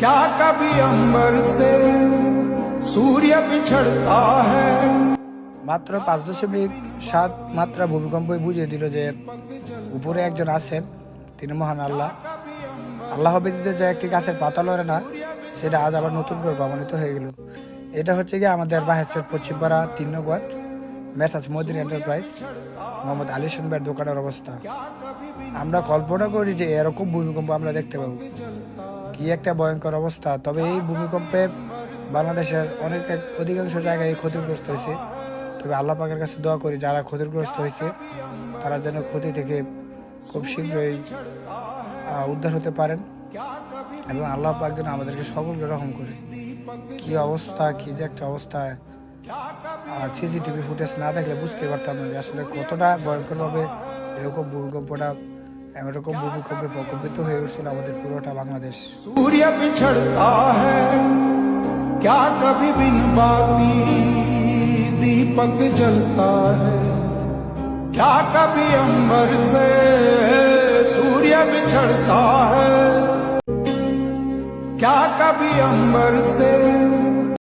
क्या कभी अंबर से सूर्य बिछड़ता है মাত্র পাঁচ দশমিক সাত মাত্রা ভূমিকম্পই বুঝিয়ে দিল যে উপরে একজন আছেন তিনি মহান আল্লাহ আল্লাহ ব্যতীত যে একটি গাছের পাতা লড়ে না সেটা আজ আবার নতুন করে প্রমাণিত হয়ে গেল এটা হচ্ছে গিয়ে আমাদের বাহেশ্বর পশ্চিমপাড়া তিন নগর মেসাজ মদিন এন্টারপ্রাইজ মোহাম্মদ আলী সেনবার দোকানের অবস্থা আমরা কল্পনা করি যে এরকম ভূমিকম্প আমরা দেখতে পাবো কি একটা ভয়ঙ্কর অবস্থা। তবে এই ভূমিকম্পে বাংলাদেশের অনেক অধিকাংশ জায়গায় ক্ষতিগ্রস্ত হয়েছে। তবে আল্লাহ পাকের কাছে দোয়া করি, যারা ক্ষতিগ্রস্ত হয়েছে, তারা যেন ক্ষতি থেকে খুব শীঘ্রই উদ্ধার হতে পারেন এবং আল্লাহ পাক যেন আমাদেরকে সকলকে রকম করে। কি অবস্থা, কি যে একটা অবস্থা সিসিটিভি ফুটেজ না দেখলে বুঝতে পারতাম না যে আসলে কতটা ভয়ঙ্করভাবে এরকম ভূমিকম্পটা এরকম ভূমিকম্পে প্রকম্পিত হয়ে উঠছিল আমাদের পুরোটা বাংলাদেশ। সূর্য পিছড়তা হ্যা কবি বিন বাতি দীপক জলতা হ্যা কবি অম্বর সে সূর্য পিছড়তা হ্যা কবি অম্বর সে